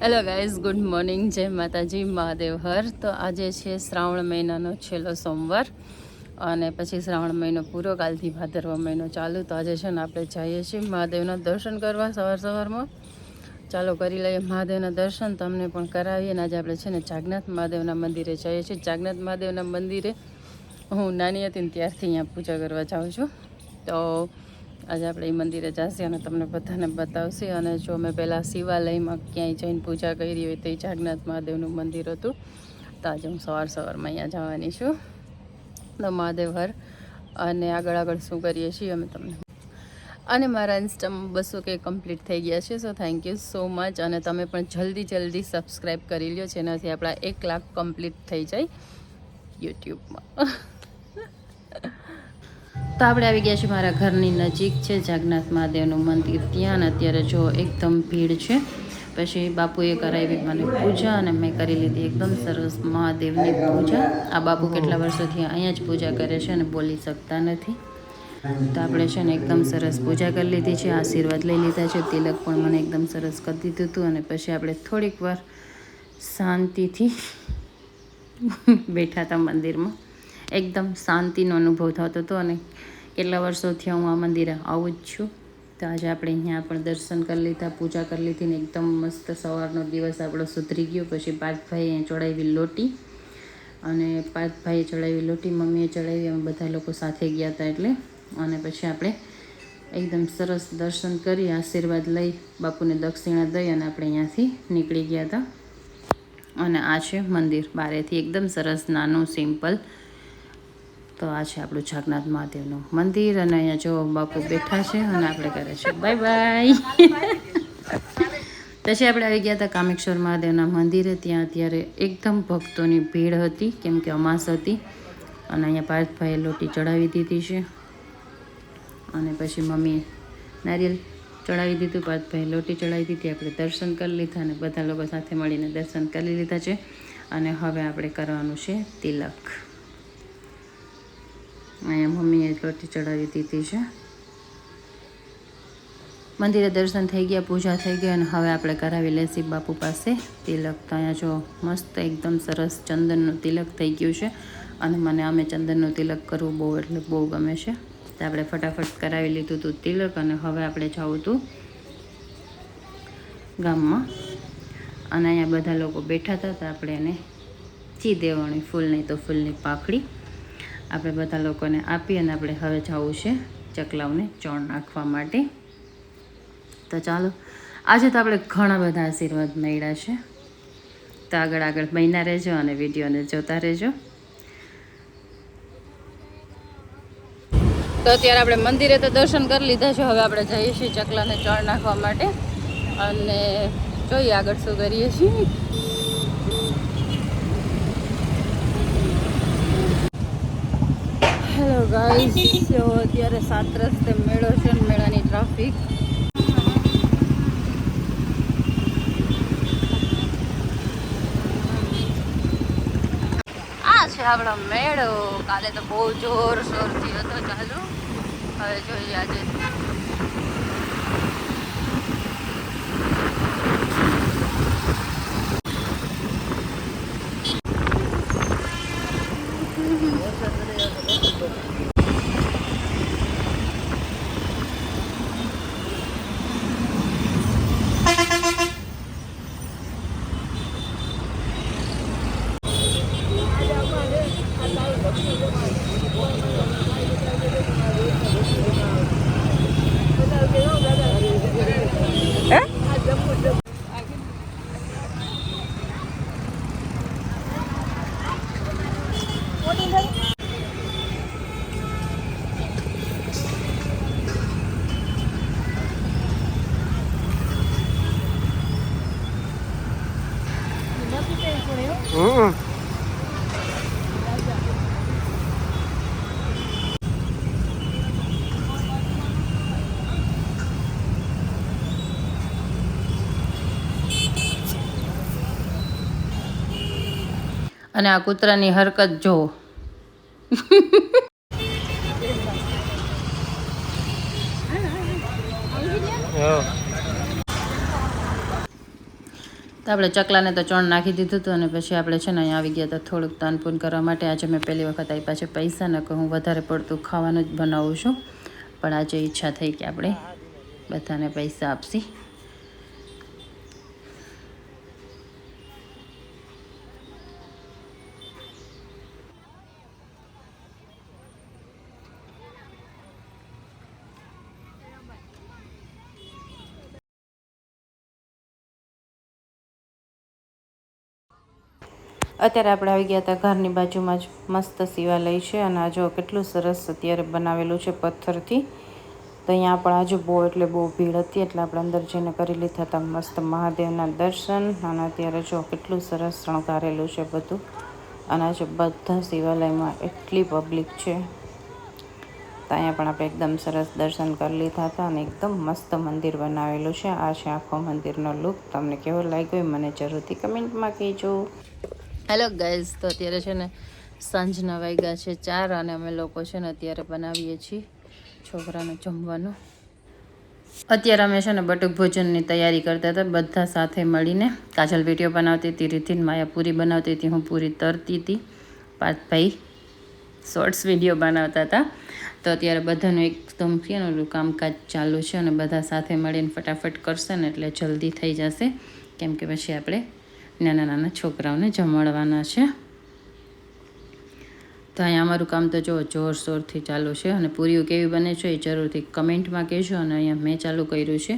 Hello guys good morning જય માતાજી, મહાદેવ હર. તો આજે છે શ્રાવણ મહિનાનો છેલ્લો સોમવાર અને પછી શ્રાવણ મહિનો પૂરો, કાલથી ભાદરવા મહિનો ચાલુ. તો આજે છે ને આપણે જઈએ છીએ મહાદેવના દર્શન કરવા સવાર સવારમાં. ચાલો કરી લઈએ મહાદેવના દર્શન તમને પણ કરાવીએ અને આજે આપણે છે ને જાગનાથ મહાદેવના મંદિરે જઈએ છીએ. જાગનાથ મહાદેવના મંદિરે હું નાની હતી ને ત્યારથી અહીંયા પૂજા કરવા જાઉં છું. તો આજે આપણે એ મંદિરે જશે અને તમને બધાને બતાવશે. અને જો મેં પહેલાં શિવાલયમાં ક્યાંય જઈને પૂજા કરી હોય તો એ જાગનાથ મહાદેવનું મંદિર હતું. તો આજે હું સવાર સવારમાં અહીંયા જવાની છું. તો મહાદેવ હર. અને આગળ આગળ શું કરીએ છીએ અમે તમને. અને મારા ઇન્સ્ટમ બસો કે કમ્પ્લીટ થઈ ગયા છે so thank you so much અને તમે પણ જલ્દી જલ્દી સબસ્ક્રાઈબ કરી લ્યો, જેનાથી આપણા એક લાખ કમ્પ્લીટ થઈ જાય યુટ્યુબમાં તો આપણે આવી ગયા છીએ મારા ઘરની નજીક છે જાગનાથ મહાદેવનું મંદિર. ત્યાં અત્યારે જો એકદમ ભીડ છે. પછી બાપુએ કરાવી મને પૂજા અને મેં કરી લીધી એકદમ સરસ મહાદેવની પૂજા. આ બાપુ કેટલા વર્ષોથી અહીંયા જ પૂજા કરે છે અને બોલી શકતા નથી. તો આપણે છે ને એકદમ સરસ પૂજા કરી લીધી છે, આશીર્વાદ લઈ લીધા છે. તિલક પણ મને એકદમ સરસ કરી દીધું હતું અને પછી આપણે થોડીક વાર શાંતિથી બેઠા હતા મંદિરમાં. એકદમ શાંતિનો અનુભવ થતો હતો અને કેટલા વર્ષોથી હું આ મંદિરે આવું જ છું? તો આજે આપણે અહીંયા પણ દર્શન કરી લીધા, પૂજા કરી લીધી ને એકદમ મસ્ત સવારનો દિવસ આપણો સુધરી ગયો. પછી પાર્થભાઈએ ચડાવી લોટી અને પાર્થભાઈએ ચડાવી લોટી, મમ્મીએ ચડાવી, અમે બધા લોકો સાથે ગયા હતા એટલે. અને પછી આપણે એકદમ સરસ દર્શન કરી, આશીર્વાદ લઈ, બાપુને દક્ષિણા દઈ અને આપણે અહીંયાથી નીકળી ગયા હતા. અને આ છે મંદિર બારેથી. એકદમ સરસ, નાનું, સિમ્પલ તો આ છે આપણું જગન્નાથ મહાદેવનું મંદિર અને અહીંયા જો બાપુ બેઠા છે અને આપણે કરે છે. બાય બાય પછી આપણે આવી ગયા હતા કામેશ્વર મહાદેવના મંદિરે. ત્યાં અત્યારે એકદમ ભક્તોની ભીડ હતી, કેમ કે અમાસ હતી. અને અહીંયા પાર્થભાઈએ લોટી ચડાવી દીધી છે. અને પછી મમ્મીએ નારિયેલ ચડાવી દીધું પાર્થભાઈ લોટી ચડાવી દીધી. આપણે દર્શન કરી લીધા અને બધા લોકો સાથે મળીને દર્શન કરી લીધા છે. અને હવે આપણે કરવાનું છે તિલક. અહીંયા મમ્મીએ લોટી ચડાવી દીધી છે. મંદિરે દર્શન થઈ ગયા, પૂજા થઈ ગઈ અને હવે આપણે કરાવી લેસી બાપુ પાસે તિલક. તો અહીંયા જો મસ્ત એકદમ સરસ ચંદનનું તિલક થઈ ગયું છે અને મને અમે ચંદનનું તિલક કરવું બહુ એટલે બહુ ગમે છે. તો આપણે ફટાફટ કરાવી લીધું હતું તિલક અને હવે આપણે જવું હતું ગામમાં. અને અહીંયા બધા લોકો બેઠા હતા, તો આપણે એને ચી દેવાની ફૂલ નહીં તો ફૂલની પાખડી. આપણે બધા લોકોને આપી અને આપણે હવે જવું છે ચકલાઓને ચણ નાખવા માટે. તો ચાલો, આજે તો આપણે ઘણા બધા આશીર્વાદ મળ્યા છે. તો આગળ આગળ બન્યા રહેજો અને વિડીયોને જોતા રહેજો. તો અત્યારે આપણે મંદિરે તો દર્શન કરી લીધા છે, હવે આપણે જઈએ છીએ ચકલાને ચણ નાખવા માટે. અને જોઈએ આગળ શું કરીએ છીએ. હેલો ગાઈસ તો અત્યારે સાત રસ્તે મેળો છે ને મેળાની ટ્રાફિક આ છે આપણો મેળો. કાલે તો બહુ જોર શોરથી હતો ચાલુ. હવે જોઈએ આજે. અને આ કૂતરાની હરકત જુઓ તો આપણે ચકલાને તો ચણ નાખી દીધું હતું અને પછી આપણે છે ને અહીંયા આવી ગયા હતા થોડુંક તાનપૂન કરવા માટે. આજે મેં પહેલી વખત આપ્યા છે પૈસા ન હું વધારે પડતું ખાવાનું જ બનાવું છું. પણ આજે ઈચ્છા થઈ કે આપણે બધાને પૈસા આપશી. અત્યારે આપણે આવી ગયા હતા ઘરની બાજુમાં જ મસ્ત શિવાલય છે અને આ જો કેટલું સરસ અત્યારે બનાવેલું છે પથ્થરથી. તો અહીંયા પણ આજે બહુ એટલે બહુ ભીડ હતી એટલે આપણે અંદર જઈને કરી લીધા હતા મસ્ત મહાદેવના દર્શન અને અત્યારે જો કેટલું સરસ શણગારેલું છે બધું. અને આજે બધા શિવાલયમાં એટલી પબ્લિક છે. તો અહીંયા પણ આપણે એકદમ સરસ દર્શન કરી લીધા હતા અને એકદમ મસ્ત મંદિર બનાવેલું છે. આ છે આખો મંદિરનો લુક તમને કેવો લાગ્યો એ મને જરૂરથી કમેન્ટમાં કહેજો. હેલો ગાઈઝ તો અત્યારે છે ને સાંજના વાગ્યા છે ચાર અને અમે લોકો છે ને અત્યારે બનાવીએ છીએ છોકરાને જમવાનું. અત્યારે અમે છે ને બટુક ભોજનની તૈયારી કરતા હતા, બધા સાથે મળીને કાજલ વીડિયો બનાવતી હતી રીતિન માયા પૂરી બનાવતી હતી, હું પૂરી તરતી હતી, પાર્થભાઈ શોર્ટ્સ વીડિયો બનાવતા હતા. તો અત્યારે બધાનું એકદમ કે ને ઓલું કામકાજ ચાલુ છે અને બધા સાથે મળીને ફટાફટ કરશે ને એટલે જલ્દી થઈ જશે. કેમ કે પછી આપણે નાના નાના છોકરાઓને જમાડવાના છે. તો અહીંયા અમારું કામ તો જો જોરશોરથી ચાલુ છે અને પૂરીઓ કેવી બને છે એ જરૂરથી કમેન્ટમાં કહેજો અને અહીંયા મેં ચાલુ કર્યું છે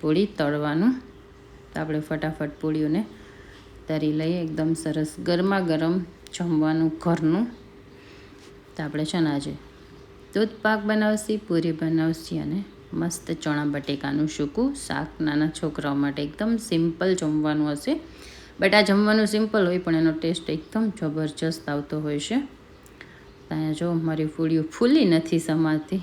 પૂરી તળવાનું. તો આપણે ફટાફટ પૂરીઓને તરી લઈએ. એકદમ સરસ ગરમા ગરમ જમવાનું ઘરનું. તો આપણે છે ને આજે દૂધ પાક બનાવશી, પૂરી બનાવશી અને મસ્ત ચણા બટેકાનું સૂકું શાક નાના છોકરાઓ માટે એકદમ સિમ્પલ જમવાનું હશે. બટ આ જમવાનું સિમ્પલ હોય પણ એનો ટેસ્ટ એકદમ જબરજસ્ત આવતો હોય છે. ત્યાં જો મારી ફૂડીઓ ફૂલી નથી સમાતી.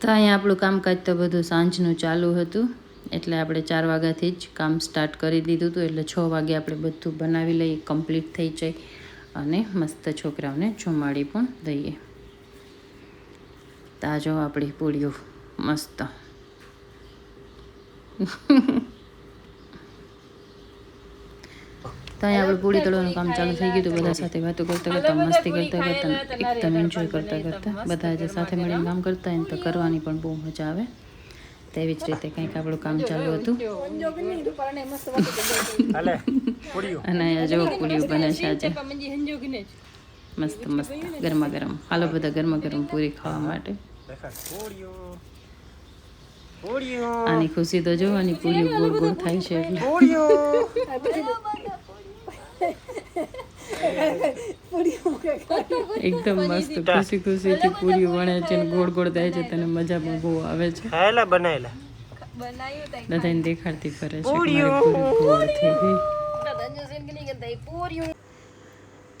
તો અહીંયા આપણું કામકાજ તો બધું સાંજનું ચાલુ હતું. એટલે આપણે ચાર વાગ્યાથી જ કામ સ્ટાર્ટ કરી દીધું હતું. એટલે છ વાગે આપણે બધું બનાવી લઈએ કમ્પ્લીટ થઈ જાય. અને મસ્ત છોકરાઓને જમાડી પણ દઈએ. તાજો આપણી પૂળીઓ મસ્ત. તો અહીંયા આપણે પૂરી તળવાનું કામ ચાલુ થઈ ગયું હતું બધા સાથે વાતો કરતા કરતા મસ્તી કરતા કરતા એકદમ એન્જોય કરતા કરતા બધા જે સાથે મળીને કામ કરતા હોય ને તો કરવાની પણ બહુ મજા આવે. તેવી જ રીતે કંઈક આપણું કામ ચાલુ હતું. અને અહીંયા જો પૂરીઓ બને છે આજે. મસ્ત મસ્ત ગરમા ગરમ. હાલો બધા ગરમા ગરમ પૂરી ખાવા માટે. આની ખુશી તો જો આની પૂરી ગોળ ગોળ થાય છે એટલે. એકદમ મસ્ત ખુશી ખુશીથી પૂરી વણે છે ને ગોળ ગોળ થાય છે તને મજા પણ બહુ આવે છે. ખાયેલા બનાયેલા. બધાને દેખાડતી ફરે છે પૂરી ગોળ થઈ ગઈ.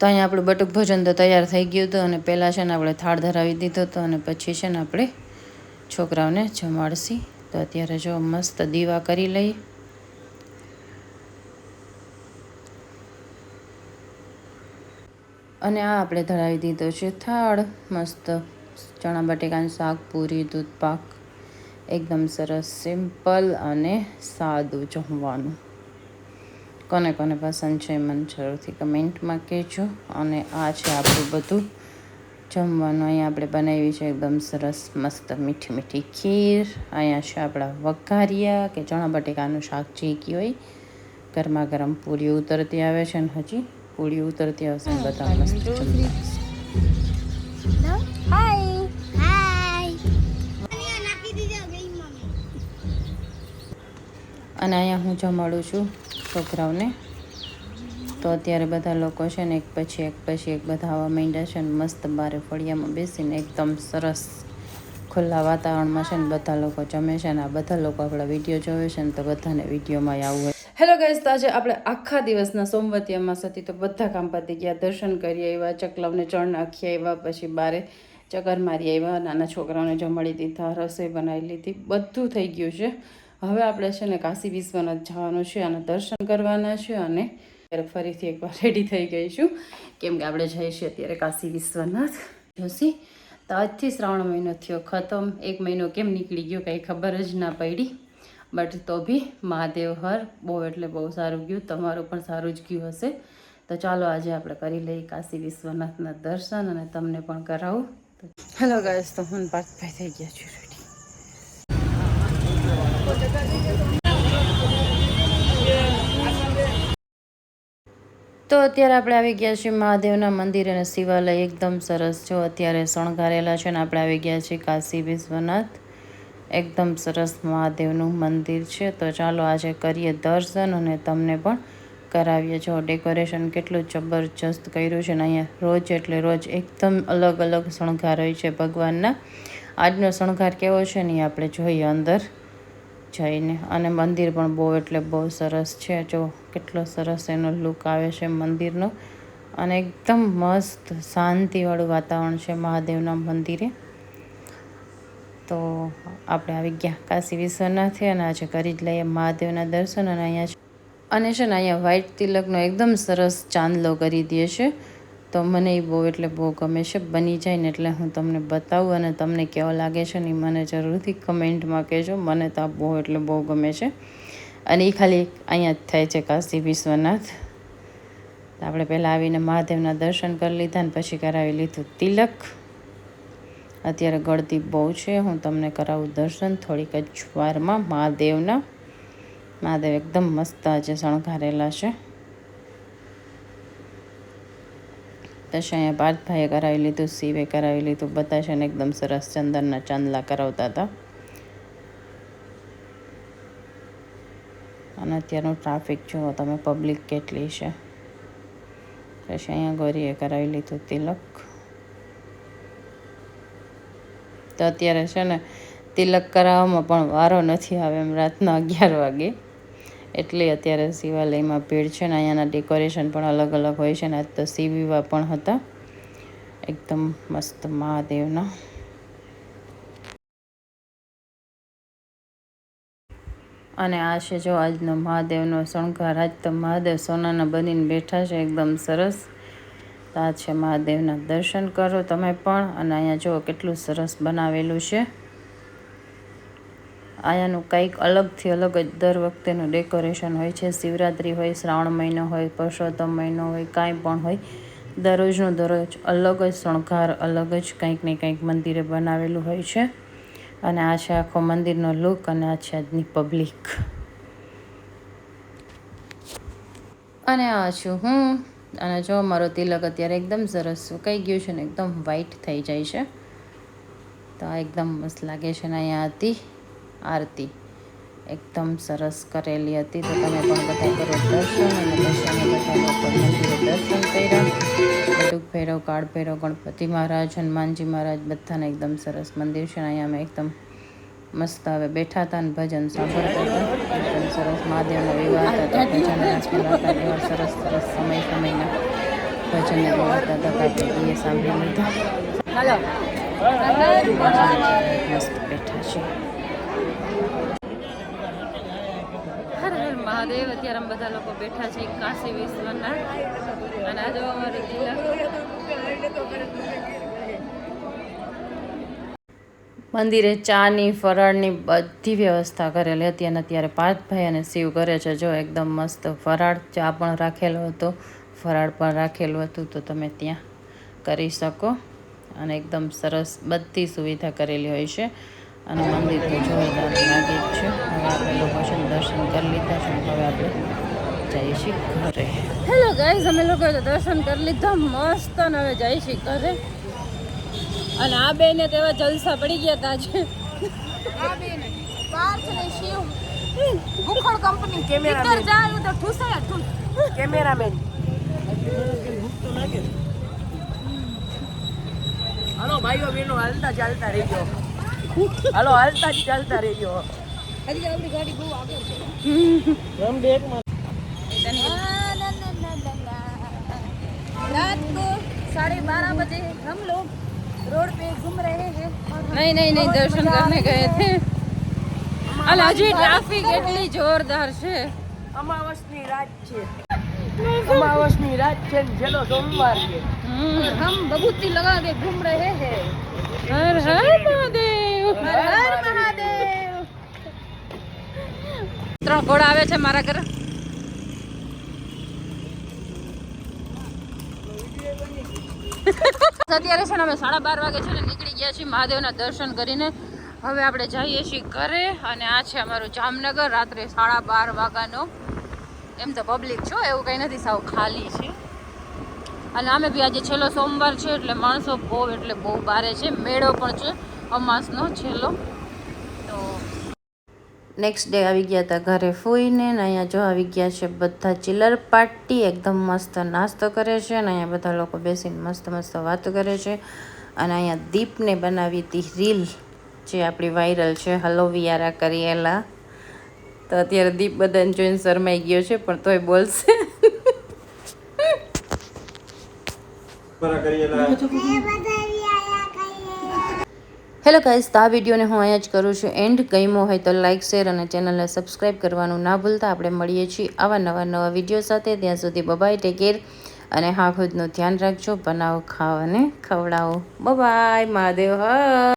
તો અહીંયા આપણું બટુક ભોજન તો તૈયાર થઈ ગયું હતું અને પહેલાં છે ને આપણે થાળ ધરાવી દીધો હતો અને પછી છે ને આપણે છોકરાઓને જમાડશી. તો અત્યારે જો મસ્ત દીવા કરી લઈએ અને આ આપણે ધરાવી દીધો છે થાળ. મસ્ત ચણા બટેકાનું શાક, પૂરી દૂધ એકદમ સરસ, સિમ્પલ અને સાદું જમવાનું. કોને કોને પસંદ છે મને જરૂરથી કમેન્ટમાં કહેજો. અને આ છે આપણું બધું જમવાનું અહીંયા આપણે બનાવી છે એકદમ સરસ મસ્ત મીઠી મીઠી ખીર. અહીંયા છે આપણા વઘારિયા કે ચણા બટેકાનું શાક જે કી હોય ગરમા ગરમ પૂરી ઉતરતી આવે છે ને હજી. પૂરી ઉતરતી આવશે ને બધા મસ્ત અને અહીંયા હું જમાડું છું છોકરાઓને. તો અત્યારે બધા લોકો છે ને એક પછી એક પછી એક બધા આવા માંડ્યા છે ને મસ્ત બારે ફળિયામાં બેસીને એકદમ સરસ ખુલ્લા વાતાવરણમાં છે ને બધા લોકો જમે છે ને આ બધા લોકો આપણા વીડિયો જોવે છે ને તો બધાને વિડીયોમાં આવવું હોય. હેલો ગાઈસ તો આજે આપણે આખા દિવસના સોમવતી અમાસ હતી તો બધા કામ પતી ગયા. દર્શન કરી આવ્યા ચકલાવને ચણ નાખી આવ્યા, પછી બારે ચક્કર મારી આવ્યા, નાના છોકરાઓને જમાડી દીધા, રસોઈ બનાવી લીધી. બધું થઈ ગયું છે. હવે આપણે છે ને કાશી વિશ્વનાથ જવાનું છે અને દર્શન કરવાના છે અને ત્યારે ફરીથી એકવાર રેડી થઈ ગઈ છું. કેમ કે આપણે છીએ અત્યારે કાશી વિશ્વનાથ. જોશી, તો આજથી શ્રાવણ મહિનો થયો. ખતમ. એક મહિનો કેમ નીકળી ગયો કંઈ ખબર જ ના પડી. બટ તો બી મહાદેવ હર બહુ એટલે બહુ સારું ગયું. તમારું પણ સારું જ ગયું હશે. તો ચાલો આજે આપણે કરી લઈએ કાશી વિશ્વનાથના દર્શન અને તમને પણ કરાવું. હેલો ગાઈસ તો હું પાર્થભાઈ થઈ ગયા છું રેડી તો અત્યારે આપણે આવી ગયા છીએ મહાદેવના મંદિર અને શિવાલય. એકદમ સરસ. જો અત્યારે શણગારેલા છે ને આપણે આવી ગયા છીએ કાશી વિશ્વનાથ. એકદમ સરસ મહાદેવનું મંદિર છે. તો ચાલો આજે કરીએ દર્શન અને તમને પણ કરાવીએ. જો ડેકોરેશન કેટલું જબરજસ્ત કર્યું છે ને અહીંયા રોજ એટલે રોજ એકદમ અલગ અલગ શણગાર હોય છે ભગવાનના. આજનો શણગાર કેવો છે ને એ આપણે જોઈએ અંદર. જઈને. અને મંદિર પણ બહુ એટલે બહુ સરસ છે. જો કેટલો સરસ એનો લુક આવે છે મંદિરનો. અને એકદમ મસ્ત શાંતિવાળું વાતાવરણ છે મહાદેવના મંદિરે. તો આપણે આવી ગયા કાશી વિશ્વનાથે અને આજે કરી જ લઈએ મહાદેવના દર્શન. અને અહીંયા અને છે ને અહીંયા વ્હાઈટ તિલકનો એકદમ સરસ ચાંદલો કરી દે છે. તો મને એ બહુ એટલે બહુ ગમે છે. બની જાય ને એટલે હું તમને બતાવું અને તમને કેવો લાગે છે ને મને જરૂરથી કમેન્ટમાં કહેજો. મને તો આ બહુ એટલે બહુ ગમે છે. અને એ ખાલી અહીંયા જ થાય છે કાશી વિશ્વનાથ. આપણે પહેલાં આવીને મહાદેવના દર્શન કરી લીધા ને પછી કરાવી લીધું તિલક. અત્યારે ગળતી બહુ છે. હું તમને કરાવું દર્શન થોડીક જ વારમાં મહાદેવના. મહાદેવ એકદમ મસ્ત આજે શણગારેલા છે. પછી અહીંયા પાર્થભાઈએ કરાવી લીધું, શિવે કરાવી લીધું બધા છે ને એકદમ સરસ ચંદનના ચાંદલા કરાવતા હતા. અને અત્યારનું ટ્રાફિક જુઓ તમે પબ્લિક કેટલી છે. પછી અહીંયા ગોરીએ કરાવી લીધું તિલક. તો અત્યારે છે ને, તિલક કરાવવામાં પણ વારો નથી આવે એમ રાતના અગિયાર વાગે. એટલે અત્યારે શિવાલયમાં ભીડ છે ને અહીંયાના ડેકોરેશન પણ અલગ અલગ હોય છે ને આજ તો શિવ વિવાહ પણ હતા. એકદમ મસ્ત મહાદેવના. અને આ છે જો આજનો મહાદેવનો શણગાર. આજ તો મહાદેવ સોનાના બનીને બેઠા છે, એકદમ સરસ. આ છે મહાદેવના દર્શન કરો તમે પણ. અને અહીંયા જુઓ કેટલું સરસ બનાવેલું છે. અહીંયાનું કંઈક અલગથી અલગ જ દર વખતેનું ડેકોરેશન હોય છે. શિવરાત્રિ હોય, શ્રાવણ મહિનો હોય, પરસોત્તમ મહિનો હોય, કાંઈ પણ હોય. દરરોજનું દરરોજ અલગ જ શણગાર, અલગ જ કંઈક ને કંઈક મંદિરે બનાવેલું હોય છે. અને આ છે આખો મંદિરનો લુક અને આ છે આજની પબ્લિક અને આ છું હું. અને જો મારો તિલક અત્યારે એકદમ સરસ સુકાઈ ગયું છે ને, એકદમ વ્હાઈટ થઈ જાય છે. તો આ એકદમ મસ્ત લાગે છે ને અહીંયા હતી આરતી. એકદમ સરસ કરેલી હતી. તો તમે પણ બધા કરો દર્શન અને પછી બધા લોકો મંદિરે દર્શન કર્યા. બટુક ભૈરવ કાળ ભૈરવ ગણપતિ મહારાજ હનુમાનજી મહારાજ બધાને એકદમ સરસ મંદિર છે. અહીંયા અમે એકદમ મસ્ત હવે બેઠા હતા અને ભજન સાંભળતા હતા. એકદમ સરસ મહાદેવનો વિવાહ હતા. ભજન એવા સરસ સરસ સમય સમયના ભજન ગાતા હતા. આપણે એ સાંભળી લીધા. મસ્ત બેઠા છે હર હર મહાદેવ. અત્યારે અમે બધા લોકો બેઠા છે કાશી વિશ્વના અને આ જો અમારું મંદિરે ચાની, ફરાળની બધી વ્યવસ્થા કરેલી હતી અને અત્યારે પાર્થભાઈ અને શિવ કરે છે. જો એકદમ મસ્ત ફરાળ ચા પણ રાખેલો હતો. ફરાળ પણ રાખેલું હતું તો તમે ત્યાં કરી શકો. અને એકદમ સરસ બધી સુવિધા કરેલી હોય છે. અને મંદિર તો જોરદાર લાગે જ છે. હવે આપણે લોકો છે ને દર્શન કરી લીધા છે હવે આપણે જઈએ છીએ ઘરે. હેલો ગાઈઝ અમે લોકોએ તો દર્શન કરી લીધા મસ્ત અને હવે જઈએ છીએ ઘરે. અને આ બેને તેવા જલસા પડી ગયા તા છે પાર્થ ને શિવ. ગુખડ કંપની કેમેરા કેમેરામેન જાય તો ઠૂસ. કેમેરામેન હાલો ભાઈઓ બહેનો હાલતા ચાલતા રહેજો હાલો હાલતા જ ચાલતા રહેજો હજી આપણી ગાડી બહુ આગળ છે हम देख रात को साढ़े बारह बजे हम लोग रोड पे घूम रहे हैं और नहीं नहीं नहीं दर्शन करने गए थे અલા હજી ટ્રાફિક એટલી જોરદાર છે અમાવસની રાત છે અમાવસની રાત છે ને છેલ્લો સોમવાર છે હમ. हम बबूती लगा के घूम रहे हैं હર હર મહાદેવ હર હર મહાદેવ ત્રણ ઘોડા આવે છે મારા ઘરે. અત્યારે છે ને અમે સાડા બાર વાગે છે ને નીકળી ગયા છીએ મહાદેવના દર્શન કરીને. હવે આપણે જઈએ છીએ ઘરે અને આ છે અમારું જામનગર. રાત્રે સાડા બાર વાગ્યાનો. એમ તો પબ્લિક છો, એવું કંઈ નથી, સાવ ખાલી છે. અને અમે બી આજે છેલ્લો સોમવાર છે, એટલે માણસો બહુ, એટલે બહુ બારે છે. મેળો પણ છે. અમાસનો છેલ્લો. તો નેક્સ્ટ ડે આવી ગયા હતા ઘરે ફૂઈને ને અહીંયા જો આવી ગયા છે બધા ચિલર પાર્ટી એકદમ મસ્ત નાસ્તો કરે છે અને અહીંયા બધા લોકો બેસીને મસ્ત મસ્ત વાતો કરે છે. અને અહીંયા દીપને બનાવી હતી રીલ જે આપણી વાયરલ છે હલો વિયારા કરીએલા તો અત્યારે દીપ બધાને જોઈને શરમાઈ ગયો છે પણ તોય બોલશે. હેલો ગાઈઝ તો આ વિડીયોને હું અહીંયા જ કરું છું એન્ડ. ગમ્યો હોય તો લાઇક શેર અને ચેનલને સબસ્ક્રાઈબ કરવાનું ના ભૂલતા. આપણે મળીએ છીએ આવા નવા નવા વીડિયો સાથે. ત્યાં સુધી બબાય ટેક કેર અને હા, ખુદનું ધ્યાન રાખજો, બનાવો, ખાઓ અને ખવડાવો. બબાય મહાદેવ હર